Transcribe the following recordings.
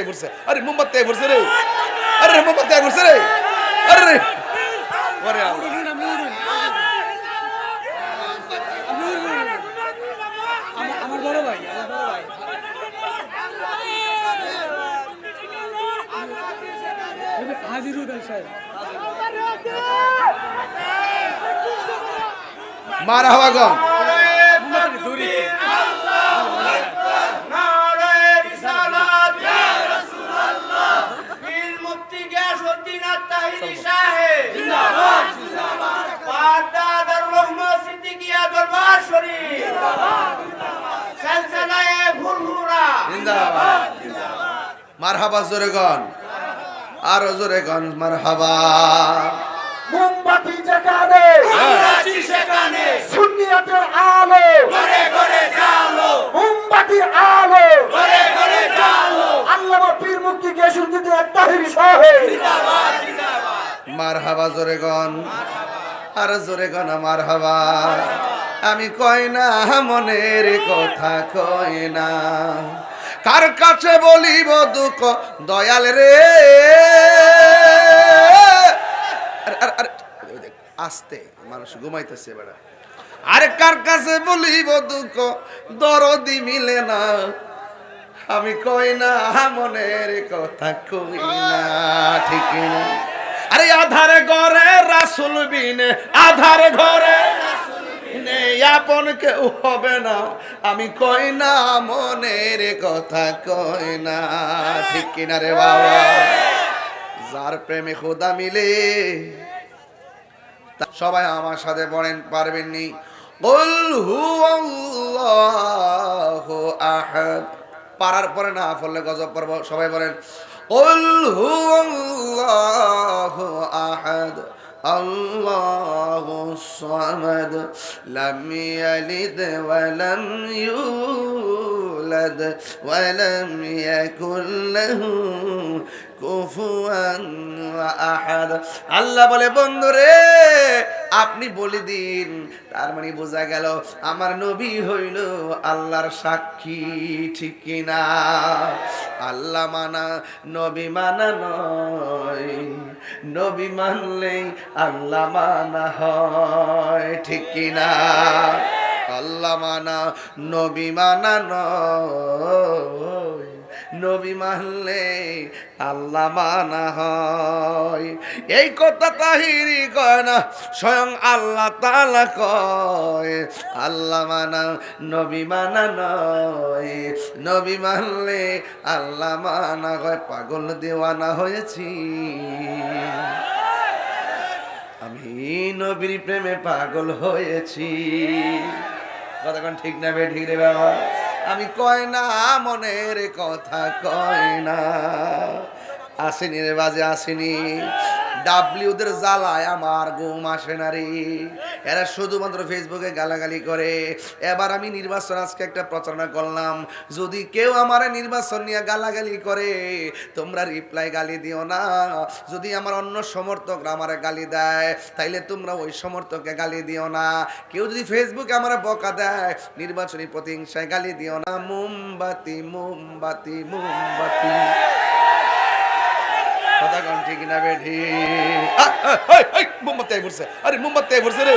মোমবাতি ফুরছে আরে মোমবাতি ফুরছে রে। আরে মোমবাতি ফুরছে রে। আরে রে। ওরে আল্লাহ। আমার বড় ভাই আমার বড় ভাই। হাজির উদ্দিন সাহেব। মার হাওয়াগন জিন্দাবাদ মার হাবা জোরে গন আরও জোরে গন মার হাবা মোমবাতি যেখানে সেখানে। সুন্নিয়াতের আলো ঘরে ঘরে জালো মোমবাতির আলো। ঘরে ঘরে জালো আল্লামা পীর মুক্তি গিয়াসুদ্দিন তাহিরি সাহেব। জিন্দাবাদ জিন্দাবাদ। মার হাবা জোরে গন আর জোরে গন মার হাবা আমি কই না মনের কথা কই না। কার কাছে বলিব দুঃখ? দয়াল রে। আস্তে, মানুষ ঘুমাইতেছে বেড়া। আরে কার কাছে বলিব দুঃখ? দরদি মিলে না। আমি কই না, মনের কথা কই না, ঠিক আরে আধারে ঘরে রাসুল বিনে, আধারে ঘরে আপন কেউ হবে না আমি কই না মনের কথা কই না ঠিক কিনা রে বাবা যার প্রেমে খোদা মিলে তা- সবাই আমার সাথে পড়েন পারবেননি বল হু আহাদ পারার পরে না ফলে গজব পর্ব সবাই বলেন قل هو الله أحد الله الصمد لم يلد ولم يولد ولم يكن له কুফুয়ান আহাদ আল্লাহ বলে বন্ধুরে আপনি বলে দিন তার মানে বোঝা গেল আমার নবী হইল আল্লাহর সাক্ষী ঠিক কিনা আল্লাহ মানা নবী মানা নয় নবী মানলেই আল্লাহ মানা হয় ঠিক কিনা আল্লাহ মানা, নবী মানা নবী মানলে আল্লাহ মানা হয়। এই কথা তাহিরি কয় না, স্বয়ং আল্লাহ তালা কয়, আল্লাহ মানা, নবী মানা নয়। নবী মানলে আল্লাহ মানা কয় পাগল দেওয়ানা হয়েছি। আমি নবীর প্রেমে পাগল হয়েছি। কতক্ষণ ঠিক নেবে ঠিক বাবা। আমি কয় না, মনের কথা কয় না। আসেনি রে বাজে, আসেনি। ডাব্লিউদের জ্বালায় আমার ঘুম আসে না রে। এরা শুধুমাত্র ফেসবুকে গালাগালি করে। এবার আমি নির্বাচন আজকে একটা প্রচারণা করলাম। যদি কেউ আমার নির্বাচন নিয়ে গালাগালি করে, তোমরা রিপ্লাই গালি দিও না। যদি আমার অন্য সমর্থকরা আমার গালি দেয়, তাইলে তোমরা ওই সমর্থককে গালি দিও না। কেউ যদি ফেসবুকে আমার বকা দেয়, নির্বাচনী প্রতিহিংসায় গালি দিও না। মোমবাতি মোমবাতি মোমবাতি। কথা কন ঠিক না বেঠি। মোমবাতি আই পড়ছে। আরে মোমবাতি আই পড়ছে রে।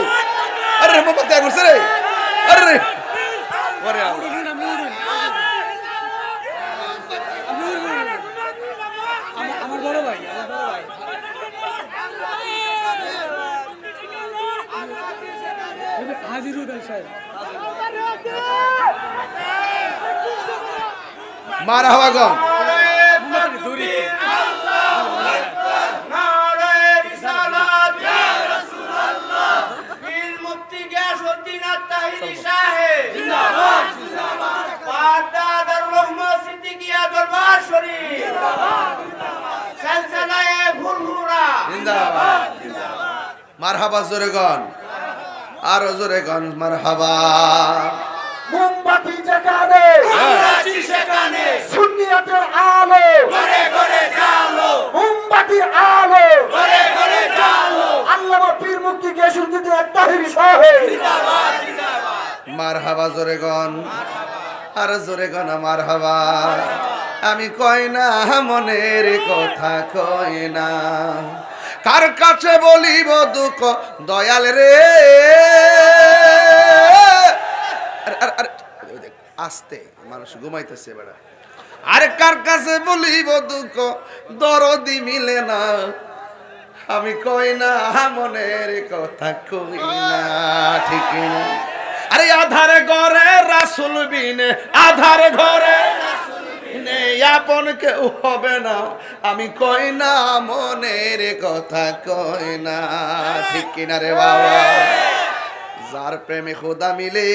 আরে মোমবাতি আই পড়ছে রে। আরে ওরে আমার বড় ভাই আমার বড় ভাই। সাহেব। মার হাওয়াগন জিন্দাবাদ মার হাবা জোরে গন। আরও জোরে গন মার হাবা মোমবাতি যেখানে সেখানে। সুন্নিয়াতের আলো ঘরে ঘরে জালো মোমবাতির আলো। ঘরে ঘরে জালো আল্লামা পীর মুক্তি গিয়াসুদ্দিন তাহিরি সাহেব। জিন্দাবাদ জিন্দাবাদ। মার হাবা জোরে গন। আর জোরে গন মার হাবা আমি কয় না মনের কথা কয় না। কার কাছে বলিব দুঃখ? দয়াল রে। আস্তে, মানুষ ঘুমাইতেছে বেড়া আরে, কার কাছে বলিব দুঃখ? দরদি মিলে না। আমি কই না, মনের কথা কই না, ঠিক আরে, আধারে ঘরে রাসুল বিনে, আধারে ঘরে আপন কেউ হবে না। আমি কই না, মনের কথা কই না। ঠিক কিনা রে বাবা? যার প্রেমে খোদা মিলে